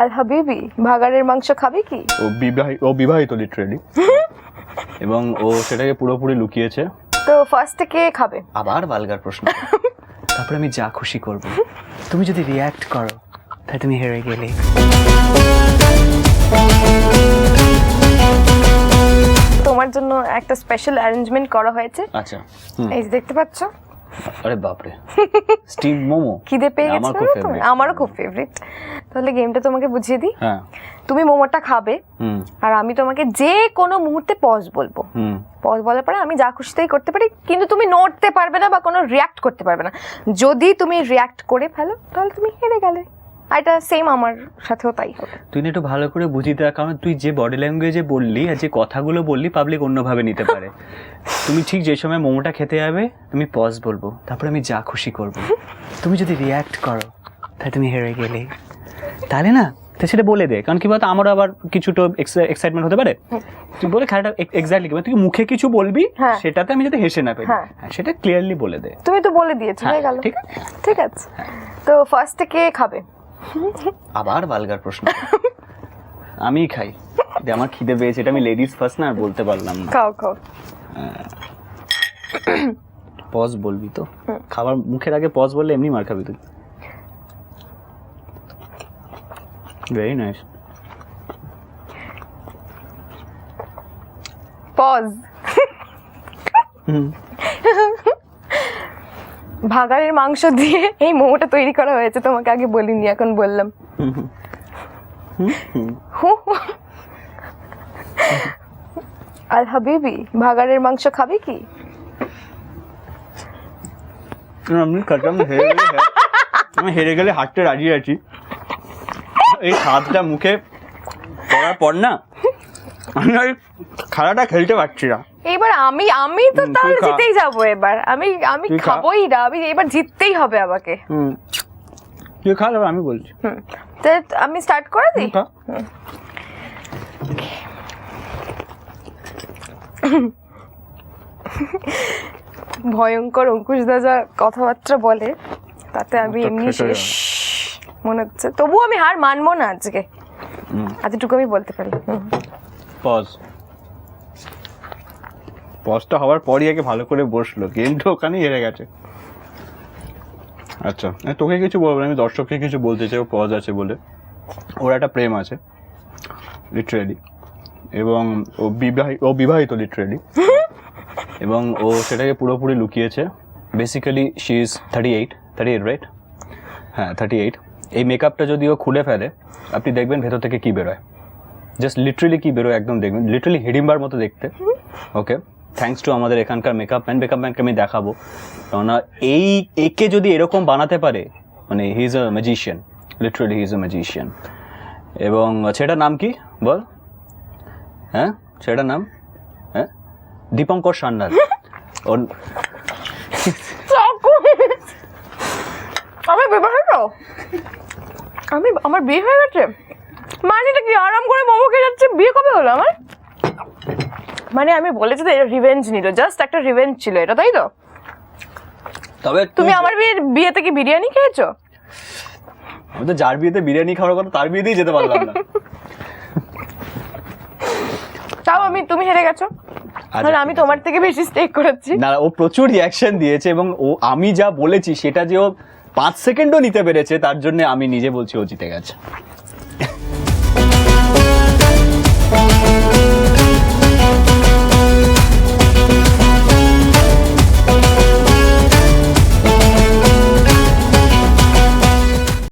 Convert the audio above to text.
আল হাবিবি ভাগাড়ের মাংস খাবে কি? ও বিবাহিত ও বিবাহিত লিটারেলি এবং ও সেটাকে পুরোপুরি লুকিয়েছে। তো ফার্স্ট কে খাবে? আবার বালগার প্রশ্ন। তারপরে আমি যা খুশি করব। তুমি যদি রিয়াক্ট করো তাহলে তুমি হেরে গেলে। তোমার জন্য একটা স্পেশাল অ্যারেঞ্জমেন্ট করা হয়েছে। আচ্ছা এই যে দেখতে পাচ্ছ? আরে বাপরে। স্টিম মোমো? খিদে পেয়ে গেছে আমারও খুব ফেভারিট তাহলে গেমটা তোমাকে বুঝিয়ে দিই। হ্যাঁ। তুমি মোমোটা খাবে হুম। আর আমি তোমাকে যে কোনো মুহূর্তে পজ বলব। পজ বলার পরে আমি যা খুশি তাই করতে পারি কিন্তু তুমি নড়তে পারবে না বা কোনো রিয়াক্ট করতে পারবে না। যদি তুমি রিয়াক্ট করে ফেলো তাহলে তুমি হেরে গেলে। আর এটা সেম আমার সাথেও তাই হবে। তুই না একটু ভালো করে বুঝিয়ে দেওয়ার কারণ তুই যে বডি ল্যাঙ্গুয়েজে বললি আর যে কথাগুলো বললি পাবলিক অন্যভাবে নিতে পারে। তুমি ঠিক যে সময় মোমোটা খেতে যাবে তুমি পজ বলব তারপরে আমি যা খুশি করব। তুমি যদি রিয়াক্ট করো তাহলে তুমি হেরে গেলে। তাহলে না তো সেটা বলে দে কারণ কি বলতো আমারও আবার কিছুটা এক্সাইটমেন্ট হতে পারে। তুই বলে খেলাটা এক্স্যাক্টলি তুই মুখে কিছু বলবি হ্যাঁ। সেটাতে আমি যাতে হেসে না পেলি হ্যাঁ। হ্যাঁ সেটা ক্লিয়ারলি বলে দে। তুমি তো বলে দিয়েছ হ্যাঁ, হয়ে গেল। ঠিক আছে। ঠিক আছে। তো ফার্স্টে কে খাবে? আবার বালগার প্রশ্ন। আমি খাই। যে আমার খিদে পেয়েছে এটা আমি লেডিস ফার্স্ট না আর বলতে পারলাম না। খাও খাও। পজ বলবি তো? খাবার মুখের আগে পজ বললে এমনি মার খাবি তুই। Very nice pause hmm. ভাগাড়ের মাংস দিয়ে এই মোমোটা তৈরি করা হয়েছে, তোমাকে আগে বলিনি, এখন বললাম। আল হাবিবি, ভাগাড়ের মাংস খাবি কি আমি খাচ্ছি হেরে গেলে হ্যাঁ। আমি হেরে গেলে হাঁটতে রাজি আছি এই স্বাদটা মুখে পড়ার পর না আমি আর খেলাটা খেলতে পারছি না। এবার আমি আমি তো তাহলে জিতেই যাব এবার। আমি আমি খাবোই না আমি এবার জিততেই হবে আমাকে। হুম। তুই খা আমি বলছি। হুম। তো আমি স্টার্ট করে দিই? ভয়ঙ্কর অঙ্কুশ দা যা কথাবার্তা বলে তাতে আমি এমনি শেষ মনে হচ্ছে। তবুও আমি হার মানবো না আজকে। এতটুকু আমি বলতে পারি। পজ পজটা হওয়ার পরই আগে ভালো করে বসল গেমটা ওখানেই হেরে গেছে। আচ্ছা তোকে কিছু বলব না, আমি দর্শককে কিছু বলতে চাই ও পজ আছে বলে। ওর একটা প্রেম আছে লিটারেলি এবং ও বিবাহিত ও বিবাহিত লিটারেলি এবং ও সেটাকে পুরোপুরি লুকিয়েছে। Basically she is thirty eight thirty eight right হ্যাঁ থার্টি এইট এই মেকআপটা যদি ও খুলে ফেলে আপনি দেখবেন ভেতর থেকে কী বেরোয়। জাস্ট লিটারেলি কি বেরোয় একদম দেখবেন। লিটারালি হিডিম্বার মতো দেখতে। ওকে থ্যাঙ্কস টু আমাদের এখানকার মেকআপ ম্যান মেকআপ ম্যানকে আমি দেখাবো। কেননা এই একে যদি এরকম বানাতে পারে মানে he is a magician literally he is a magician এবং সেটার নাম কি? বল। হ্যাঁ? সেটার নাম? হ্যাঁ? দীপঙ্কর সান্যাল। ওর আমি বিবাহিত আমি আমার বিয়ে হয়ে গেছে? মানে এটা কি আরাম করে মোমো খেয়ে যাচ্ছে? বিয়ে কবে হলো আমার? মানে আমি বলেছি তো এটা রিভেঞ্জ নিল। জাস্ট একটা রিভেঞ্জ ছিল এটা তাই তো? তবে তুমি আমার বিয়ের বিয়েতে কি বিরিয়ানি খেয়েছো? আমি তো যার বিয়েতে বিরিয়ানি খাওয়ার কথা তার বিয়েতেই যেতে পারলাম না। তাও আমি তুমি হেরে গেছো। আচ্ছা, আর আমি ঠিক আছে। তোমার থেকে বেশি স্টেক করেছি। না ও প্রচুর রিয়াকশন দিয়েছে এবং ও আমি যা বলেছি সেটা যে ও পাঁচ সেকেন্ডও নিতে পেরেছে তার জন্য আমি নিজে বলছি ও জিতে গেছে।